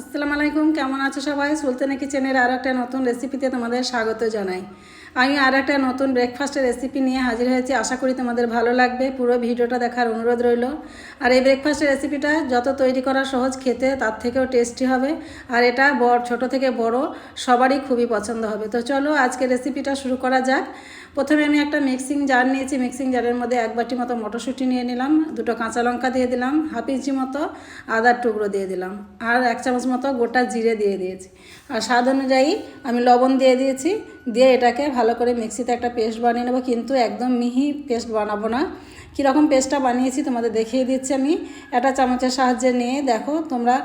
আসসালামু আলাইকুম কেমন আছো সবাই? সুলতানা কিচেনের আর একটা নতুন রেসিপিতে তোমাদের স্বাগত জানাই। আমি আর একটা নতুন ব্রেকফাস্টের রেসিপি নিয়ে হাজির হয়েছি। আশা করি তোমাদের ভালো লাগবে। পুরো ভিডিওটা দেখার অনুরোধ রইল। আর এই ব্রেকফাস্টের রেসিপিটা যত তৈরি করা সহজ খেতে, তার থেকেও টেস্টি হবে। আর এটা বড়, ছোট থেকে বড়, সবারই খুবই পছন্দ হবে। তো চলো আজকে রেসিপিটা শুরু করা যাক। প্রথমে আমি একটা মিক্সিং জার নিয়েছি। মিক্সিং জারের মধ্যে এক বাটি মতো মটরশুঁটি নিয়ে নিলাম। দুটো কাঁচা লঙ্কা দিয়ে দিলাম। হাফ ইঞ্চি মতো আদার টুকরো দিয়ে দিলাম। আর এক চামচ মতো গোটা জিরে দিয়ে দিয়েছি। আর স্বাদ অনুযায়ী আমি লবণ দিয়ে দিয়েছি। দিয়ে এটাকে ভালো করে মিক্সিতে একটা পেস্ট বানিয়ে নেব, কিন্তু একদম মিহি পেস্ট বানাবো না। কীরকম পেস্টটা বানিয়েছি তোমাদের দেখিয়ে দিচ্ছি আমি। একটা চামচের সাহায্যে নিয়ে দেখো তোমরা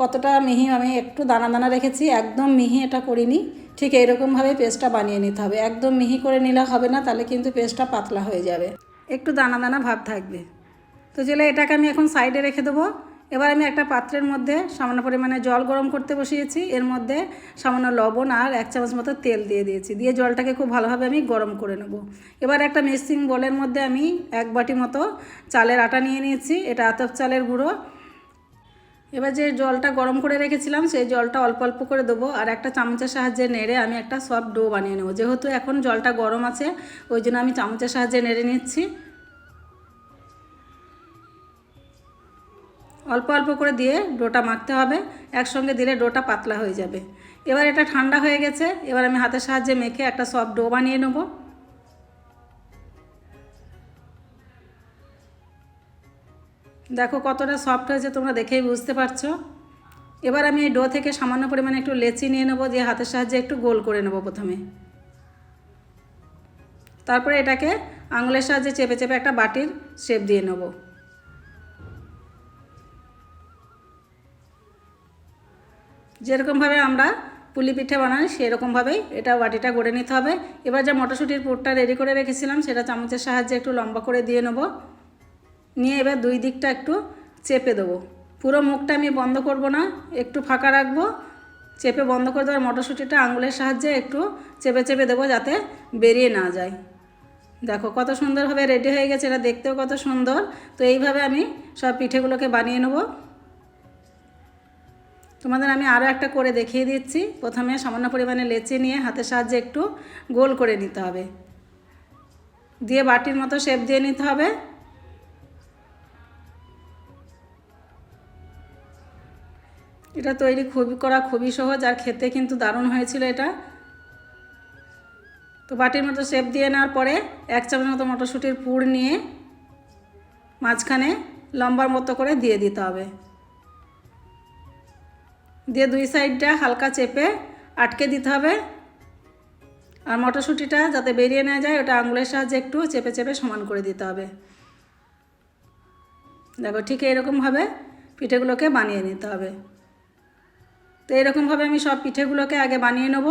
কতটা মিহি, আমি একটু দানা দানা রেখেছি, একদম মিহি এটা করিনি। ঠিক এইরকমভাবে পেস্টটা বানিয়ে নিতে হবে। একদম মিহি করে নিলে হবে না, তাহলে কিন্তু পেস্টটা পাতলা হয়ে যাবে। একটু দানা দানা ভাব থাকবে। তো চলে এটাকে আমি এখন সাইডে রেখে দেবো। এবার আমি একটা পাত্রের মধ্যে সামান্য পরিমাণে জল গরম করতে বসিয়েছি। এর মধ্যে সামান্য লবণ আর এক চামচ মতো তেল দিয়ে দিয়েছি। দিয়ে জলটাকে খুব ভালোভাবে আমি গরম করে নেব। এবার একটা মিক্সিং বোলের মধ্যে আমি এক বাটি মতো চালের আটা নিয়ে নিয়েছি। এটা আতপ চালের গুঁড়ো। এবার যে জলটা গরম করে রেখেছিলাম, সেই জলটা অল্প অল্প করে দেবো আর একটা চামচের সাহায্যে নেড়ে আমি একটা সফট ডো বানিয়ে নেব। যেহেতু এখন জলটা গরম আছে, ওই জন্য আমি চামচের সাহায্যে নেড়ে নিচ্ছি। অল্প অল্প করে দিয়ে ডোটা মাখতে হবে। একসঙ্গে দিলে ডোটা পাতলা হয়ে যাবে। এবার এটা ঠান্ডা হয়ে গেছে। এবার আমি হাতের সাহায্যে মেখে একটা সফট ডো বানিয়ে নেব। দেখো কতটা সফট হয়েছে, তোমরা দেখেই বুঝতে পারছ। এবার আমি এই ডো থেকে সামান্য পরিমাণে একটু লেচি নিয়ে নেব, দিয়ে হাতের সাহায্যে একটু গোল করে নেব প্রথমে। তারপরে এটাকে আঙুলের সাহায্যে চেপে চেপে একটা বাটির শেপ দিয়ে নেব। যেরকমভাবে আমরা পুলি পিঠে বানাই, সেরকমভাবেই এটা বাটিটা গড়ে নিতে হবে। এবার যে মটরশুঁটির পুরটা রেডি করে রেখেছিলাম, সেটা চামচের সাহায্যে একটু লম্বা করে দিয়ে নেব। নিয়ে এবার দুই দিকটা একটু চেপে দেবো। পুরো মুখটা আমি বন্ধ করব না, একটু ফাঁকা রাখব। চেপে বন্ধ করে দেওয়ার মটরশুঁটিটা আঙুলের সাহায্যে একটু চেপে চেপে দেবো যাতে বেরিয়ে না যায়। দেখো কত সুন্দরভাবে রেডি হয়ে গেছে, এটা দেখতেও কত সুন্দর। তো এইভাবে আমি সব পিঠেগুলোকে বানিয়ে নেব। তোমাদের আমি আরও একটা করে দেখিয়ে দিচ্ছি। প্রথমে সামান্য পরিমাণে লেচে নিয়ে হাতের সাহায্যে একটু গোল করে নিতে হবে। দিয়ে বাটির মতো শেপ দিয়ে নিতে হবে। এটা তৈরি খুবই, করা খুবই সহজ আর খেতে কিন্তু দারুণ হয়েছিল এটা। তো বাটির মতো শেপ দিয়ে নেওয়ার পরে এক চামচ মতো মটরশুঁটির পুর নিয়ে মাঝখানে লম্বার মতো করে দিয়ে দিতে হবে। দিয়ে দুই সাইডটা হালকা চেপে আটকে দিতে হবে। আর মটরশুঁটিটা যাতে বেরিয়ে না যায়, ওটা আঙুলের সাহায্যে একটু চেপে চেপে সমান করে দিতে হবে। দেখো ঠিক এরকমভাবে পিঠেগুলোকে বানিয়ে নিতে হবে। তো এরকমভাবে আমি সব পিঠেগুলোকে আগে বানিয়ে নেব।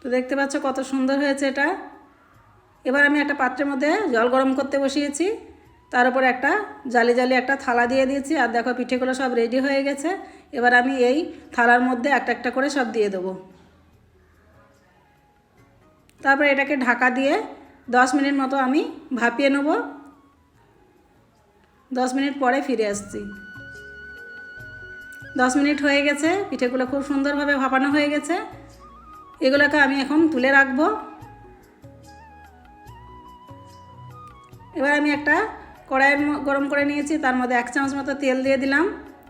তো দেখতে পাচ্ছ কত সুন্দর হয়েছে এটা। এবার আমি একটা পাত্রের মধ্যে জল গরম করতে বসিয়েছি। তার উপর একটা জালি জালি একটা থালা দিয়ে দিয়েছি। আর দেখো পিঠেগুলো সব রেডি হয়ে গেছে। এবার আমি এই থালার মধ্যে একটা একটা করে সব দিয়ে দেবো। তারপরে এটাকে ঢাকা দিয়ে দশ মিনিট মতো আমি ভাপিয়ে নেব। দশ মিনিট পরে ফিরে আসছি। দশ মিনিট হয়ে গেছে। পিঠেগুলো খুব সুন্দরভাবে ভাপানো হয়ে গেছে। এগুলোকে আমি এখন তুলে রাখব। এবার আমি একটা কড়াইয়ের গরম করে নিয়েছি, তার মধ্যে এক চামচ মতো তেল দিয়ে দিলাম।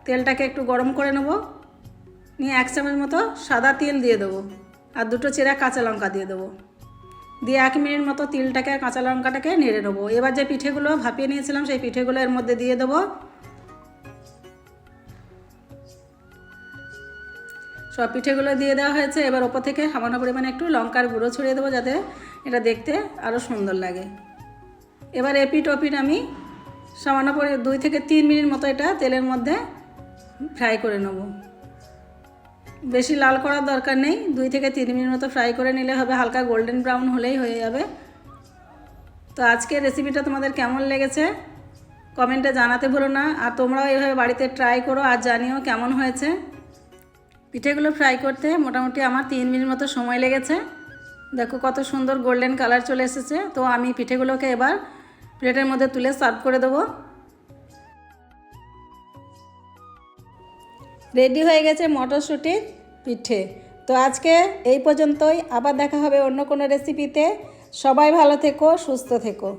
তেলটাকে একটু গরম করে নেব। নিয়ে এক চামচ মতো সাদা তেল দিয়ে দেবো আর দুটো চেরা কাঁচা লঙ্কা দিয়ে দেবো। দিয়ে এক মিনিট মতো তিলটাকে, কাঁচা লঙ্কাটাকে নেড়ে নেব। এবার যে পিঠেগুলো ভাপিয়ে নিয়েছিলাম, সেই পিঠেগুলো এর মধ্যে দিয়ে দেবো। সব পিঠেগুলো দিয়ে দেওয়া হয়েছে। এবার ওপর থেকে সামান্য পরিমাণে একটু লঙ্কার গুঁড়ো ছড়িয়ে দেবো, যাতে এটা দেখতে আরও সুন্দর লাগে। এবার এপিট ওপিট আমি সামান্য পরে দুই থেকে তিন মিনিট মতো এটা তেলের মধ্যে ফ্রাই করে নেব। বেশি লাল করার দরকার নেই, দুই থেকে তিন মিনিট মতো ফ্রাই করে নিলে হবে হালকা গোল্ডেন ব্রাউন হলেই হয়ে যাবে। তো আজকের রেসিপিটা তোমাদের কেমন লেগেছে কমেন্টে জানাতে ভুলো না, আর তোমরাও এইভাবে বাড়িতে ট্রাই করো আর জানিও কেমন হয়েছে। পিঠেগুলো ফ্রাই করতে মোটামুটি আমার তিন মিনিট মতো সময় লেগেছে। দেখো কত সুন্দর গোল্ডেন কালার চলে এসেছে, তো আমি পিঠেগুলোকে এবার প্লেটের মধ্যে তুলে সার্ভ করে দেবো। রেডি হয়ে গেছে মটরশুঁটি পিঠে। তো আজকে এই পর্যন্তই, আবার দেখা হবে অন্য কোনো রেসিপিতে সবাই ভালো থেকো, সুস্থ থেকো।